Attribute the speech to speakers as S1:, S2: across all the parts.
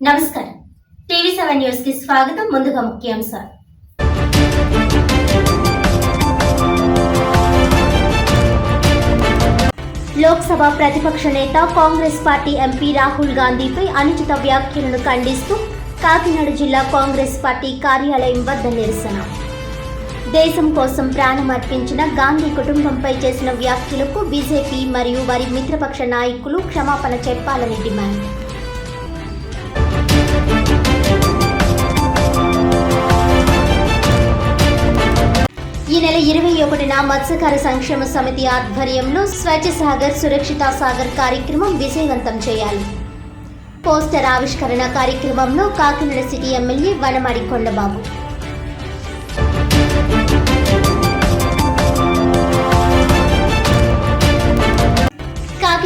S1: నమస్కారం. TV seven న్యూస్కి స్వాగతం. ముందుగా ముఖ్యాంశాలు. లోక్సభ ప్రతిపక్ష నేత కాంగ్రెస్ పార్టీ ఎంపీ రాహుల్ గాంధీపై అనుచిత వ్యాఖ్యలను ఖండిస్తూ కాకినాడ జిల్లా కాంగ్రెస్ పార్టీ కార్యాలయం వద్ద నిరసన. దేశం కోసం ప్రాణం అర్పించిన గాంధీ కుటుంబంపై చేసిన వ్యాఖ్యలకు బీజేపీ మరియు వారి మిత్రపక్ష నాయకులు క్షమాపణ చెప్పాలని డిమాండ్. ఈ నెల ఇరవై ఒకటిన మత్స్యకార సంక్షేమ సమితి ఆధ్వర్యంలో స్వచ్ఛ సాగర్ సురక్షిత సాగర్ కార్యక్రమం విజయవంతం చేయాలి. పోస్టర్ ఆవిష్కరణ కార్యక్రమంలో కాకినాడ సిటీ ఎమ్మెల్యే వనమాడి కొండబాబు.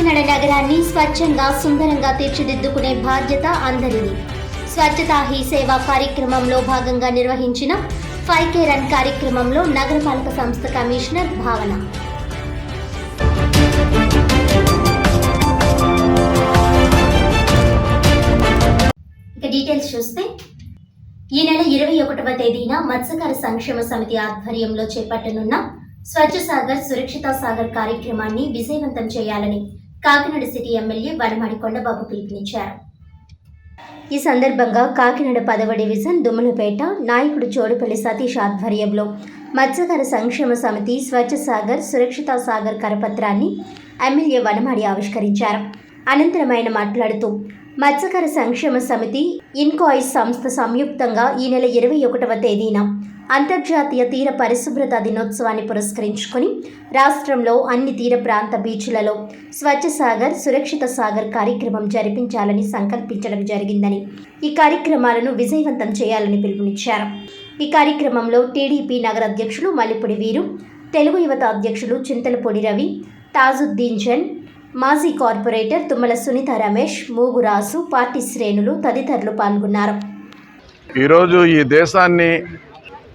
S1: కాకినాడ నగరాన్ని స్వచ్ఛంగా సుందరంగా తీర్చిదిద్దుకునే బాధ్యత అందరిది. స్వచ్ఛతా హీ సేవ కార్యక్రమంలో భాగంగా నిర్వహించిన ఫైవ్ కే రన్ కార్యక్రమంలో నగరపాలక సంస్థ కమిషనర్ భావన. ఇక డీటెయిల్స్ చూస్తే ఈ నెల ఇరవై ఒకటవ తేదీన మత్స్యకార సంక్షేమ సమితి ఆధ్వర్యంలో చేపట్టనున్న స్వచ్ఛ సాగర్ సురక్షిత సాగర్ కార్యక్రమాన్ని విజయవంతం చేయాలని కాకినాడ సిటీ ఎమ్మెల్యే వనమాడి కొండబాబు పిలుపునిచ్చారు. ఈ సందర్భంగా కాకినాడ పదవ డివిజన్ దుమ్మలపేట నాయకుడు చోడుపల్లి సతీష్ ఆధ్వర్యంలో మత్స్యకార సంక్షేమ సమితి స్వచ్ఛ సాగర్ సురక్షిత సాగర్ కరపత్రాన్ని ఎమ్మెల్యే వనమాడి ఆవిష్కరించారు. అనంతరం ఆయన మాట్లాడుతూ మత్స్యకార సంక్షేమ సమితి ఇన్కాయిస్ సంస్థ సంయుక్తంగా ఈ నెల ఇరవై ఒకటవ తేదీన అంతర్జాతీయ తీర పరిశుభ్రత దినోత్సవాన్ని పురస్కరించుకొని రాష్ట్రంలో అన్ని తీర ప్రాంత బీచ్లలో స్వచ్ఛ సాగర్ సురక్షిత సాగర్ కార్యక్రమం జరిపించాలని సంకల్పించడం జరిగిందని ఈ కార్యక్రమాలను విజయవంతం చేయాలని పిలుపునిచ్చారు. ఈ కార్యక్రమంలో టీడీపీ నగర అధ్యక్షులు మల్లిపూడి వీరు తెలుగు యువత అధ్యక్షులు చింతలపూడి రవి తాజుద్దీన్ జన్ మాజీ కార్పొరేటర్ తుమ్మల సునీత రమేష్ మూగురాసు పార్టీ శ్రేణులు తదితరులు పాల్గొన్నారు.
S2: ఈరోజు ఈ దేశాన్ని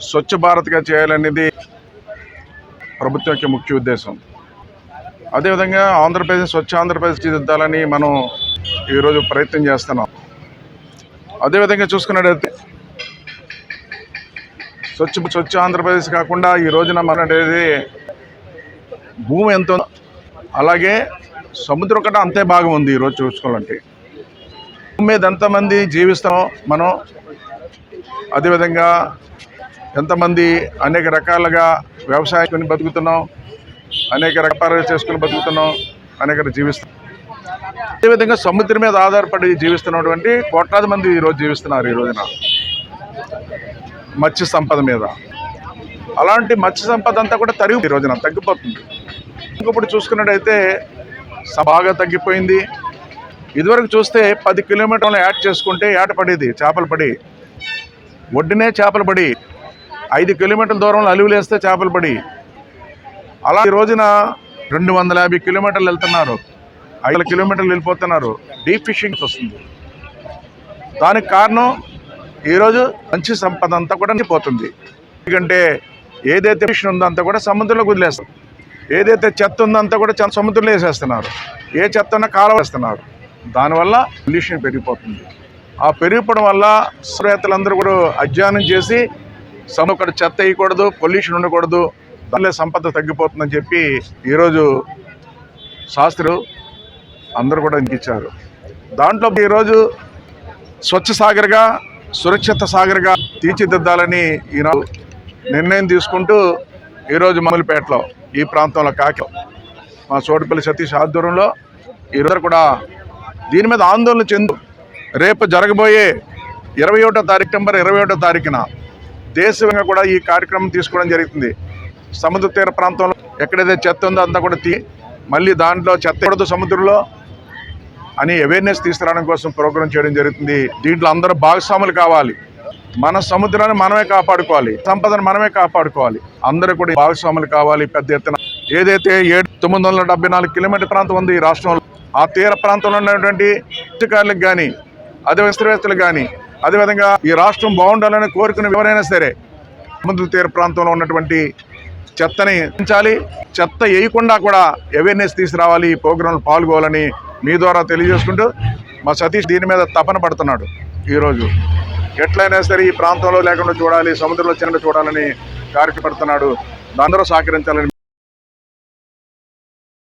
S2: స్వచ్ఛ భారత్గా చేయాలనేది ప్రభుత్వం యొక్క ముఖ్య ఉద్దేశం. అదేవిధంగా ఆంధ్రప్రదేశ్ స్వచ్ఛ ఆంధ్రప్రదేశ్ తీర్చిదిద్దాలని మనం ఈరోజు ప్రయత్నం చేస్తున్నాం. అదేవిధంగా చూసుకున్నట్టయితే స్వచ్ఛ స్వచ్ఛ ఆంధ్రప్రదేశ్ కాకుండా ఈ రోజున మన భూమి ఎంతో అలాగే సముద్రం కన్నా అంతే భాగం ఉంది ఈరోజు చూసుకోవాలంటే. భూమి మీద ఎంతమంది జీవిస్తామో మనం. అదేవిధంగా ఎంతమంది అనేక రకాలుగా వ్యవసాయం కొని బతుకుతున్నాం. అనేక రకాలు చేసుకుని బతుకుతున్నాం. అనేక జీవిస్తున్నాం అదేవిధంగా సముద్రం మీద ఆధారపడి జీవిస్తున్నటువంటి కోట్లాది మంది ఈరోజు జీవిస్తున్నారు ఈ రోజున. మత్స్య సంపద మీద. అలాంటి మత్స్య సంపద అంతా కూడా తరిగి ఈ రోజున తగ్గిపోతుంది. ఇంకొకటి చూసుకున్నట్టయితే బాగా తగ్గిపోయింది. ఇదివరకు చూస్తే పది కిలోమీటర్లు యాడ్ చేసుకుంటే ఏట పడేది చేపలు పడి. ఒడ్డునే చేపలు పడి ఐదు కిలోమీటర్ల దూరంలో అలువులు చేపలు పడి. అలా ఈ రోజున రెండు వందల యాభై కిలోమీటర్లు వెళ్తున్నారు. ఐదు కిలోమీటర్లు వెళ్ళిపోతున్నారు. డీప్ ఫిషింగ్ వస్తుంది. దానికి కారణం ఈరోజు మంచి సంపద అంతా కూడా పోతుంది ఎందుకంటే ఏదైతే ఫిషన్ ఉందో అంతా కూడా సముద్రంలోకి వదిలేస్తారు. ఏదైతే చెత్త ఉందంతా కూడా సముద్రంలో వేసేస్తున్నారు. ఏ చెత్త ఉన్నా కాలవేస్తున్నారు దానివల్ల పొల్యూషన్ పెరిగిపోతుంది. ఆ పెరిగిపోవడం వల్ల శ్రేతలందరూ కూడా అధ్యయనం చేసి సముద్ర చెత్త వేయకూడదు పొల్యూషన్ ఉండకూడదు దానిలో సంపద తగ్గిపోతుందని చెప్పి ఈరోజు శాస్త్రులు అందరూ కూడా ఇచ్చారు దాంట్లో ఈరోజు స్వచ్ఛ సాగర్గా సురక్షిత సాగర్గా తీర్చిదిద్దాలని ఈనాడు నిర్ణయం తీసుకుంటూ ఈరోజు మమ్మలిపేటలో ఈ ప్రాంతంలో కాకి మా సోటిపల్లి సతీష్ ఆధ్వర్యంలో ఈరోజు కూడా దీని మీద ఆందోళన చెందు రేపు జరగబోయే ఇరవై ఒకటో తారీఖు నెంబర్ ఇరవై ఒకటో తారీఖున దేశంగా కూడా ఈ కార్యక్రమం తీసుకోవడం జరుగుతుంది. సముద్ర తీర ప్రాంతంలో ఎక్కడైతే చెత్త ఉందో అంతా కూడా తీ మళ్ళీ దాంట్లో చెత్త కూడదు సముద్రంలో అని అవేర్నెస్ తీసుకురావడం కోసం ప్రోగ్రాం చేయడం జరుగుతుంది. దీంట్లో అందరూ భాగస్వాములు కావాలి. మన సముద్రాన్ని మనమే కాపాడుకోవాలి సంపదను మనమే కాపాడుకోవాలి. అందరూ కూడా భాగస్వాములు కావాలి పెద్ద ఎత్తున. ఏదైతే ఏడు తొమ్మిది వందల డెబ్బై నాలుగు కిలోమీటర్ ప్రాంతం ఉంది ఈ రాష్ట్రంలో ఆ తీర ప్రాంతంలో ఉన్నటువంటి ఇష్టకారులకు కానీ అదే విస్తరవేత్తలకు కానీ అదేవిధంగా ఈ రాష్ట్రం బాగుండాలని కోరుకునే ఎవరైనా సరే సముద్ర తీర ప్రాంతంలో ఉన్నటువంటి చెత్తని ఉంచాలి చెత్త వేయకుండా కూడా అవేర్నెస్ తీసుకురావాలి ఈ ప్రోగ్రాంలు పాల్గొవాలని మీ ద్వారా తెలియజేసుకుంటూ మా సతీష్ దీని మీద తపన పడుతున్నాడు ఈరోజు. ఎట్లయినా సరే ఈ ప్రాంతంలో లేకుండా చూడాలి సముద్రంలో చిన్న చూడాలని కార్యపడుతున్నాడు అందరూ సహకరించాలని